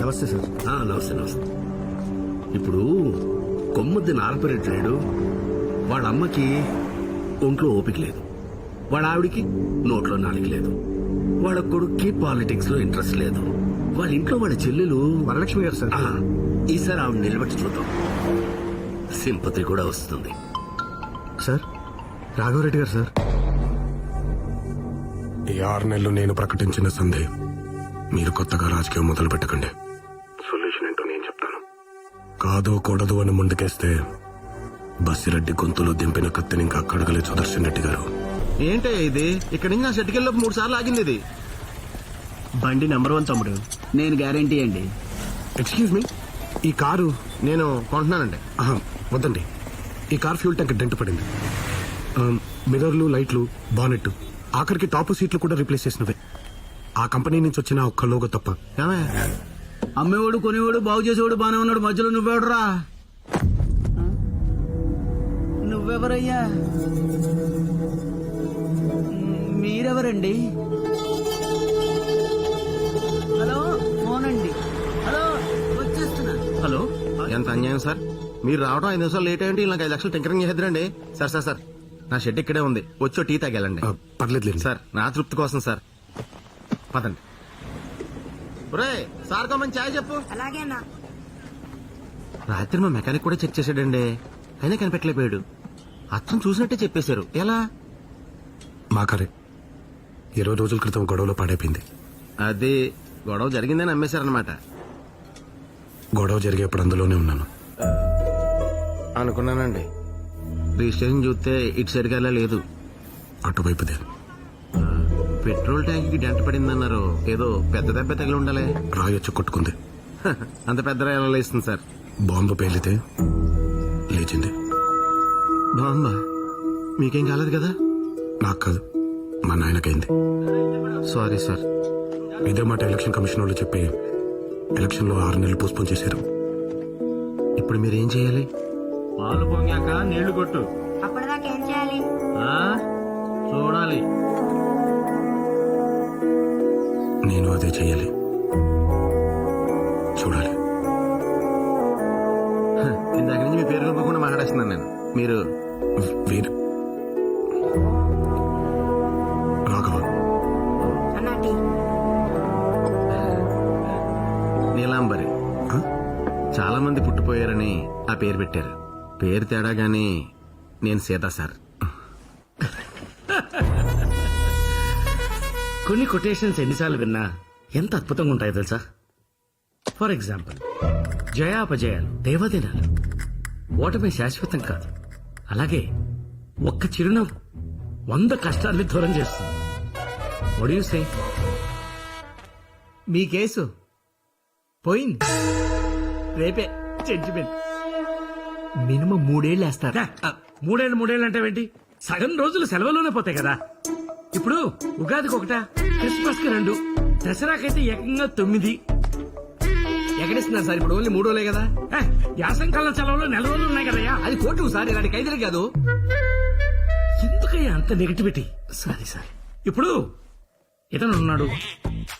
నమస్తే సార్. నమస్తే నమస్తే. ఇప్పుడు కొమ్ముద్ది నారపరెట్టాడు వాళ్ళ అమ్మకి ఒంట్లో ఓపిక లేదు. వాళ్ళ ఆవిడికి నోట్లో నాలుగు లేదు. వాళ్ళ కొడుక్కి పాలిటిక్స్లో ఇంట్రెస్ట్ లేదు. వాళ్ళ ఇంట్లో వాళ్ళ చెల్లెలు వరలక్ష్మి గారు సార్. ఈసారి ఆవిడ నిలబెట్టి చూద్దాం. సింపతి కూడా వస్తుంది. సార్ రాఘవరెడ్డి గారు సార్. ఈ ఆరు నెలలు నేను ప్రకటించిన సందే మీరు కొత్తగా రాజకీయం మొదలు పెట్టకండి కాదు కూడదు అని ముందుకేస్తే బస్సిరెడ్డి గొంతులో దింపిన కత్తిని ఇంకా అక్కడగలే సుదర్శన్ రెడ్డి గారు. ఏంటే ఇది? ఇక్కడి నుంచి నా షెట్కెళ్ళి మూడు సార్లు ఆగింది ఇది. బండి నెంబర్ వన్ తమ్ముడు. నేను గ్యారంటీ అండి. ఎక్స్క్యూజ్ మీ ఈ కారు నేను కొంటున్నానండి. వద్దండి. ఈ కార్ ఫ్యూల్ ట్యాంక్ డెంట్ పడింది. మిర్రర్లు లైట్లు బానెట్ ఆఖరికి టాప్ సీట్లు కూడా రీప్లేస్ చేసినవే. ఆ కంపెనీ నుంచి వచ్చిన ఒక్క లోగో తప్ప. అమ్మేవాడు కొనేవాడు బాగు చేసేవాడు బానే ఉన్నాడు మధ్యలో నువ్వెవడరా నువ్వెవరయ్యా? మీరెవరండి? హలో ఫోన్ అండి హలో వచ్చేస్తున్నా. హలో ఎంత అన్యాయం సార్? మీరు రావడం ఐదు నిమిషాలు లేట్ అయ్యండి నాకు ఐదు లక్షలు టింకరింగ్ చేద్దరండి సార్ సార్ సార్ నా షెడ్ ఇక్కడే ఉంది. వచ్చి టీ తాగెళ్ళండి ఆ, పర్లేదులేండి. సార్ నా తృప్తి కోసం సార్. పదండి. ఒరే సార్ ఛాయ్ చెప్పు. అలాగేనా రాత్రి మా మెకానిక్ కూడా చెక్ చేశాడండి. అయినా కనిపెట్టలేకపోయాడు. అచ్చం చూసినట్టే చెప్పేశారు. ఎలా? మా కారే. ఇరవై రోజుల క్రితం గొడవలో పాడైపోయింది. అది గొడవ జరిగిందని అమ్మేశారనమాట గొడవ జరిగేప్పుడు అందులోనే ఉన్నాను. అనుకున్నానండి. రిజిస్ట్రేషన్ చూస్తే ఇటు సరిగా లేదు అటువైపుదే. పెట్రోల్ ట్యాంక్కి డెంట పడిందన్నారు. ఏదో పెద్ద దెబ్బ తగిలి ఉండాలి. రాయొచ్చు కొట్టుకుంది. అంత పెద్ద ఎలా లేస్తుంది సార్? బాంబు పేలితే లేచింది. బాగుందా మీకేం కాలేదు కదా? నాకు కాదు. మా నాయనకైంది. Sorry sir. ఇదే మాట ఎలక్షన్ కమిషన్ వాళ్ళు చెప్పి ఎలక్షన్లో ఆరు నెలలు పోస్ట్పోన్ చేశారు. ఇప్పుడు మీరు ఏం చేయాలి? పాలు పొంగాక నీళ్ళు కొట్టు. అప్పటిదాకా ఏం చేయాలి? ఆ? చూడాలి. అదే చెయ్యాలి చూడాలి. హ, ఇందాక నుంచి మీ పేరు మాట్లాడేస్తున్నాను నేను. మీరు వీరు రాఘవ. నీలాంబరి? చాలా మంది పుట్టిపోయారని ఆ పేరు పెట్టారు. పేరు తేడా గాని నేను సీత సార్. కొన్ని కొటేషన్స్ ఎన్నిసార్లు విన్నా ఎంత అద్భుతంగా ఉంటాయో తెలుసా? ఫర్ ఎగ్జాంపుల్ జయాపజయాలు దేవదినాలు. ఓటమి శాశ్వతం కాదు. అలాగే ఒక్క చిరునవ్వు వంద కష్టాల్ని దూరం చేస్తుంది. ఒడియూసే మీ కేసు పోయింది. రేపే జడ్జిమెంట్. మినిమం మూడేళ్ళు వేస్తారా. మూడేళ్ళు మూడేళ్ళు అంటే ఏంటి? సగం రోజులు సెలవులోనే పోతాయి కదా. ఇప్పుడు ఉగాదికి ఒకట? క్రిస్మస్కి రెండు? దసరాకైతే ఏకంగా తొమ్మిది. ఎక్కడిస్తున్నారు సార్ ఇప్పుడు ఓన్లీ మూడోలే కదా. యాసంకాలం సెలవులో నెల రోజులు ఉన్నాయి కదయ్యా. అది కోర్టు సార్ ఇలాంటి ఖైదీలు కాదు. ఎందుకయ్యా అంత నెగటివిటీ సారీ సార్ ఇప్పుడు ఇతను ఉన్నాడు.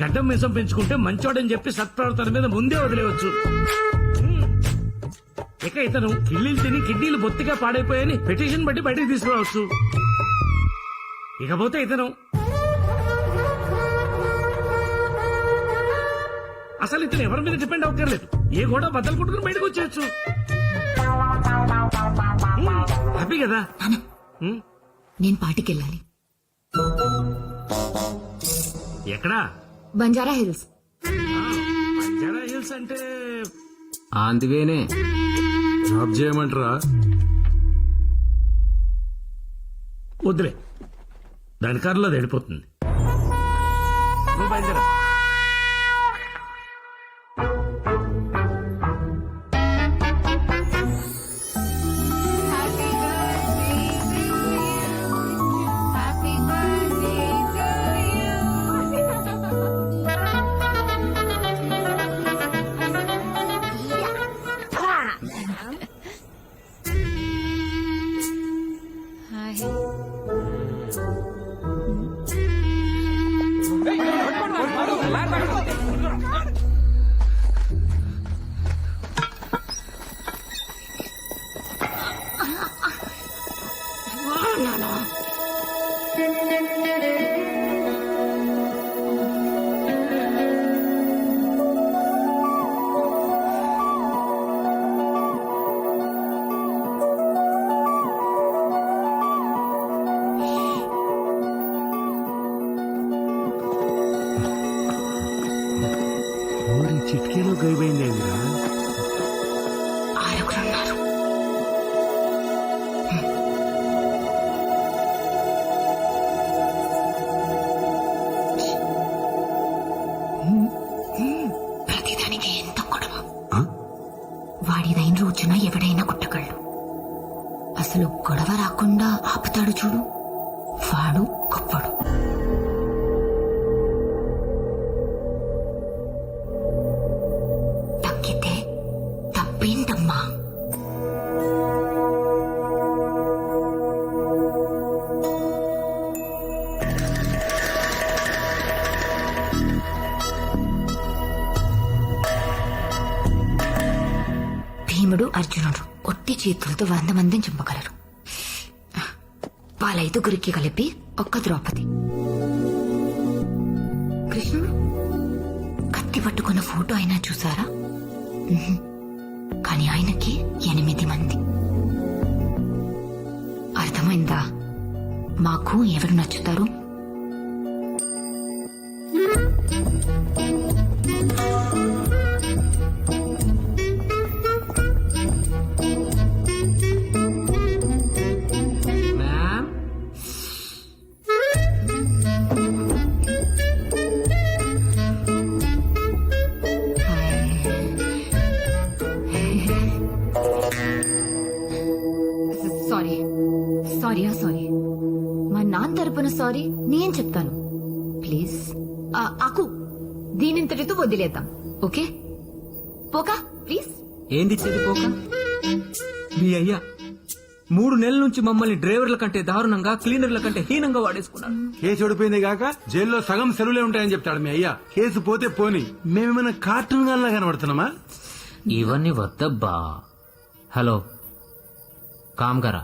గడ్డం మీసం పెంచుకుంటే మంచోడని చెప్పి సత్ప్రవర్తన మీద ముందే వదిలేవచ్చు ఇక ఇతను కిడ్నీలు తిని కిడ్నీలు బొత్తిగా పాడైపోయాయని పిటిషన్ బట్టి బయటకు తీసుకురావచ్చు. ఇకపోతే ఇతను అసలు ఇతను ఎవరి మీద డిపెండ్ అవ్వక్కర్లేదు. ఏ కూడా బద్దలు కొట్టుకుని బయటకు వచ్చేయచ్చు. హ్యాపీ కదా? హ్మ్. నేను పాటికెళ్ళాలి ఎక్కడా? బంజారా హిల్స్. బంజారా హిల్స్ అంటే అందువేనే జాబ్ చేయమంటారా? వద్దులే. దాని కారులో అది వెళ్ళిపోతుంది. నువ్వు బయలుదేరా. తప్పేంటమ్మా భీముడు అర్జునుడు ఒట్టి చేతులతో వంద మందిని చంపగలరు. వాళ్ళైదుగురికి కలిపి ఒక్క ద్రౌపది. కృష్ణుడు కత్తి పట్టుకున్న ఫోటో అయినా చూసారా? కానీ ఆయనకి ఎనిమిది మంది. అర్థమైందా? మాకు ఎవరు నచ్చుతారు? దీనింతటితో వదిలేద్దాం. ఓకే? పోకా ప్లీజ్. ఏంది పోక? మీ అయ్యా మూడు నెలల నుంచి మమ్మల్ని డ్రైవర్ల కంటే దారుణంగా క్లీనర్ల కంటే హీనంగా వాడేసుకున్నాడు కేసు ఓడిపోయింది కాక జైల్లో సగం సెలవులే ఉంటాయని చెప్తాడు మీ అయ్యా. కేసు పోతే పోని. మేమేమైనా కార్టూన్ గాల్లా కనబడుతున్నామా? ఇవన్నీ వద్దబ్బా. హలో కామ్ గారా?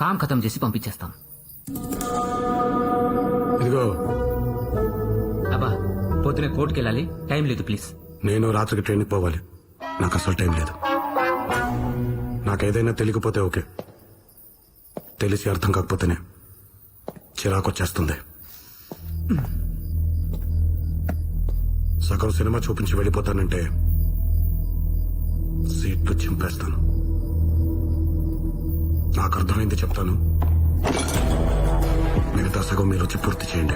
కామ్ ఖతం చేసి పంపించేస్తాం. పొద్దునే కోర్టుకి వెళ్ళాలి. టైం లేదు ప్లీజ్. నేను రాత్రికి ట్రైన్కి పోవాలి. నాకు అసలు టైం లేదు. నాకేదైనా తెలియకపోతే ఓకే. తెలిసి అర్థం కాకపోతేనే చిరాకు వచ్చేస్తుంది. సగం సినిమా చూపించి వెళ్ళిపోతానంటే సీట్లు చింపేస్తాను. నాకు అర్థమైంది చెప్తాను. మిగతా సగం మీరు వచ్చి పూర్తి చేయండి.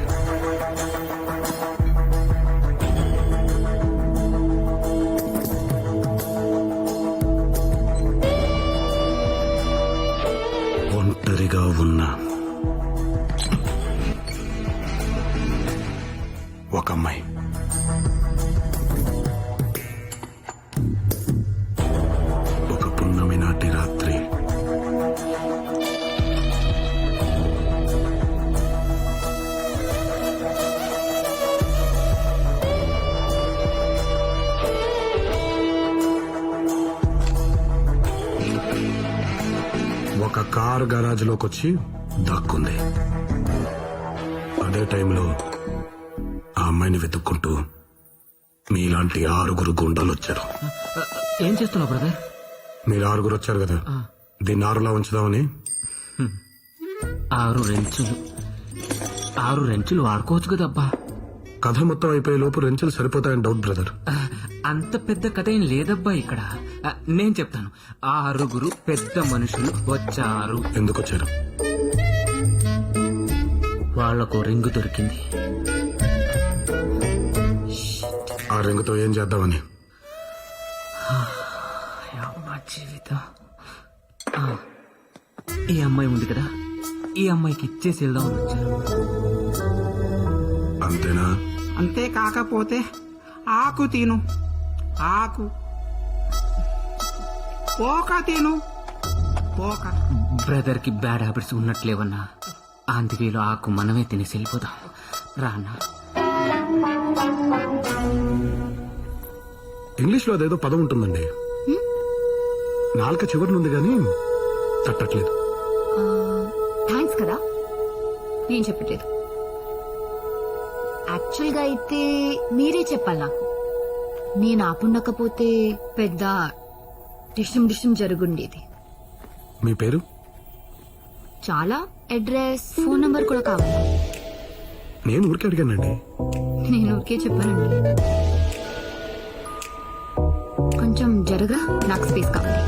కారు గరాజ్లోకి వచ్చి దక్కుంది. అదే టైంలో ఆ అమ్మాయిని వెతుక్కుంటూ మీలాంటి ఆరుగురు గుండాలు వచ్చారు ఏం చేస్తున్నావు బ్రదర్? మీరు ఆరుగురు వచ్చారు కదా? దీన్ని ఆరులా ఉంచుదామని. ఆరు రెంచులు. ఆరు రెంచులు వాడుకోవచ్చు కదబ్బా. కథ మొత్తం అయిపోయే లోపు రెంచులు సరిపోతాయని డౌట్ బ్రదర్. అంత పెద్ద కథ ఏం లేదబ్బా ఇక్కడ. నేను చెప్తాను. ఆరుగురు పెద్ద మనుషులు వచ్చారు. ఎందుకు వచ్చారు? వాళ్ళకు రింగు దొరికింది. ఆ రింగుతో ఏం చేద్దామని? అమ్మా జీవితం. ఈ అమ్మాయి ఉంది కదా. ఈ అమ్మాయికి ఇచ్చేసి వెళ్దామని వచ్చారు అంతేనా? అంతే కాకపోతే ఆకు తిను. ఆకు పోక తిను. పోక. బ్రదర్కి బ్యాడ్ హ్యాబిట్స్ ఉన్నట్లేవన్నా. అందుకేలో ఆకు మనమే తినేసి వెళ్ళిపోదాం. రానా ఇంగ్లీష్లో అదేదో పదం ఉంటుందండి. నాలుక చివరినుంది కానీ తట్టట్లేదు. థ్యాంక్స్ కదా. నేను చెప్పట్లేదు. యాక్చువల్గా అయితే మీరే చెప్పాలి నాకు. నేను ఆపుండకపోతే పెద్ద డిషం డిషం జరుగుండేది. మీ పేరు? చాలా అడ్రస్ ఫోన్ నంబర్ కూడా కావాలి. నేను ఊరికే అడిగానండి. నేను ఊరికే చెప్పానండి. జరగా నాకు స్పేస్ కావాలి.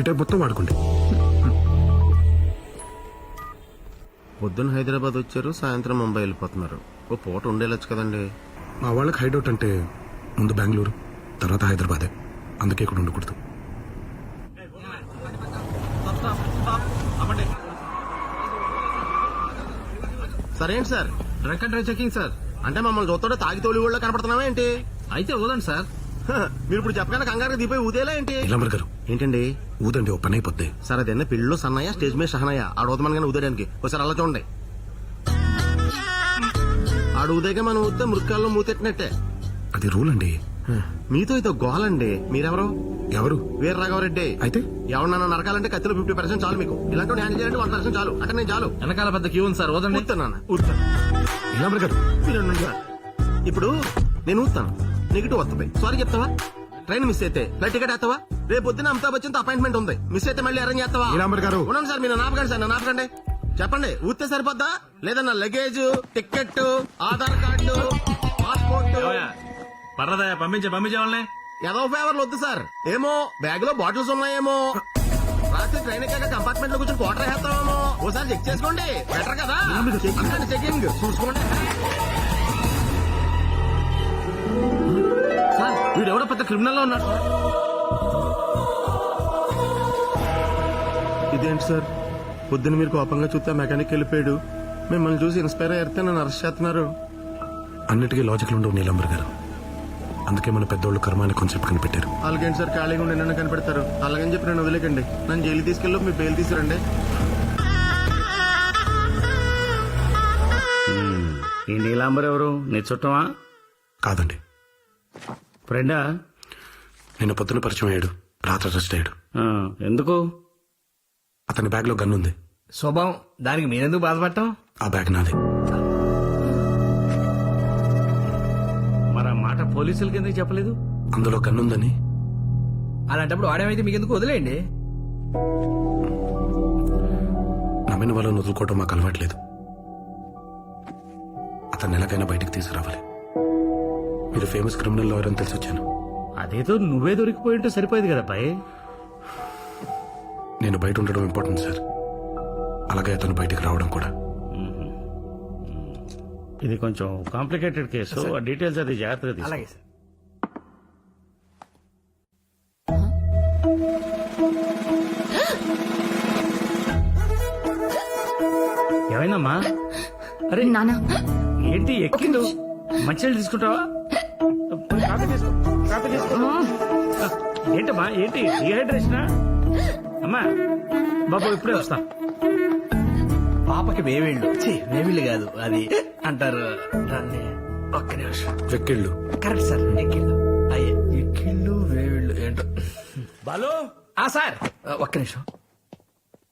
ఈ మొత్తం వాడుకోండి. పొద్దున్న హైదరాబాద్ వచ్చారు సాయంత్రం ముంబై వెళ్ళిపోతున్నారు. ఓ పూట ఉండేలొచ్చు కదండి. మా వాళ్ళకి హైడౌట్ అంటే ముందు బెంగళూరు తర్వాత హైదరాబాదే. అందుకే ఇక్కడ ఉండకూడదు. సరేంటి sir? Drunk and drive checking sir. అంటే మమ్మల్ని చూస్తుంటే తాగి తోలి ఊళ్ళో కనపడుతున్నావా ఏంటి? అయితే వదండి సార్. మీరు ఇప్పుడు చెప్పగానే కంగారు దిపోయి ఊదేలా ఏంటి? గారు ఏంటండి? ఊదండి ఓ పని అయిపోద్ది. సార్ అదన్న పెళ్ళిలో సన్నయ్య స్టేజ్ మీద సహనయ్య. ఆడు ఊదమనగానే ఊదేయడానికి ఒకసారి అలా చూడండి ఆడు ఊదేగా మనం ఊతే మృక్కాల్లో మూతెట్టినట్టే అది రూల్ అండి. మీతో ఇదో గోలండి. మీరెవరు? ఎవరు? వీర రాఘవరెడ్డి. అయితే? ఎవరన్నా నరకాలంటే కత్తిలో ఫిఫ్టీ పర్సెంట్ చాలు మీకు. ఇలాంటి హ్యాండ్ చేయాలంటే వన్ పర్సెంట్ చాలు. అంటే నేను చాలు. వెనకాల పెద్ద క్యూ ఉంది సార్. ఉండండి సార్. ఇప్పుడు నేను ఊతాను నెగిటివ్ వస్తుంది. సారీ చెప్తావా? ట్రైన్ మిస్ అయితే. ఫ్లైట్ టికెట్ వేస్తావా? రేపు పొద్దున అమితాబ్ బచ్చన్ అపాయింట్మెంట్ ఉంది. మిస్ అయితే మళ్ళీ అరేంజ్ చేస్తావా? నీలాంబర్ గారు. ఉండండి సార్ మీరు నాపకండి సార్ నన్ను ఆపకండి. చెప్పండి ఊతే సరిపోద్దా? లేదా నా luggage ticket Aadhaar card passport? పర్లేదా పంపించే పంపించే వాళ్ళని. ఏదో ఫేవర్లు వద్దు సార్. ఏమో బ్యాగ్లో బాటిల్స్ ఉన్నాయేమో. రాత్రి ట్రైన్ ఎక్కాక కంపార్ట్మెంట్లో కూర్చొని క్వార్టర్ వేస్తామేమో. ఓసారి చెక్ చేసుకోండి. బెటర్ కదా? చెకింగ్ చెకింగ్ చూసుకోండి. సార్ వీడు ఎవడో పెద్ద క్రిమినల్లో ఉన్నాడు. ఇదేంటి సార్? పొద్దున మీరు కోపంగా చూస్తే మెకానిక్ వెళ్ళిపోయాడు. మిమ్మల్ని చూసి ఇన్స్పైర్ అయ్యితే నన్ను అరెస్ట్ చేస్తున్నారు. అన్నిటికీ లాజిక్లు ఉండవు నీలాంబర్ గారు. అందుకే మన పెద్దోళ్ళు కర్మ అనే కాన్సెప్ట్ కనిపెట్టారు అలాగేంటి సార్? ఖాళీగా ఉండి నన్ను కనిపెడతారు. అలాగని చెప్పి నన్ను వదిలేకండి. నన్ను జైలు తీసుకెళ్ళి మీ బెయిల్ తీసుకురండి. ఈ నీలాంబర్ ఎవరు? నీ చుట్టమా? కాదండి. ఫ్రెండా? నిన్న పొద్దున పరిచయం అయ్యాడు. రాత్రి అరెస్ట్ అయ్యాడు. ఎందుకు? అతని బ్యాగ్లో గన్ ఉంది. స్వభావం దానికి మీరెందుకు బాధపడటం? ఆ బ్యాగ్ నాది. మరి ఆ మాట పోలీసులకి ఎందుకు చెప్పలేదు? అందులో గన్ ఉందని. అలాంటప్పుడు వాడేమైతే మీకు ఎందుకు వదిలేయండి? నమ్మిన వాళ్ళని వదులుకోవటం మాకు అలవాట్లేదు. అతన్ని ఎలాగైనా బయటికి తీసుకురావాలి. మీరు ఫేమస్ క్రిమినల్ లాయర్ అని తెలిసి వచ్చాను అదేదో నువ్వే దొరికిపోయి ఉంటే సరిపోయేది కదా పై. నేను బయట ఉండడం ఇంపార్టెంట్ సార్ అలాగే అతను బయటికి రావడం కూడా. ఇది కొంచెం కాంప్లికేటెడ్ కేసు ఆ డీటెయిల్స్ అది జాగ్రత్తగా తీసుకో. అలాగే సార్ ఏమైందమ్మా? అరే నానా. ఏంటి ఎక్కిండు? మంచినీళ్ళు తీసుకుంటావా? కాఫీ తీసుకో కాఫీ తీసుకో. ఆ, ఏంటమ్మా ఏంటి? డిహైడ్రేషనా అమ్మా బాబు ఇప్పుడే వస్తా. పాపకి వేవిళ్ళు ఛీ, వేవిళ్ళు కాదు అది అంటారు. దాన్ని ఒక్క నిమిషం. వెక్కిళ్ళు కరెక్ట్ సార్ ఎక్కిళ్ళు. అయ్యే. ఎక్కిళ్ళు వేవిళ్ళు ఏంటో. బాలు? ఆ సార్. ఒక్క నిమిషం.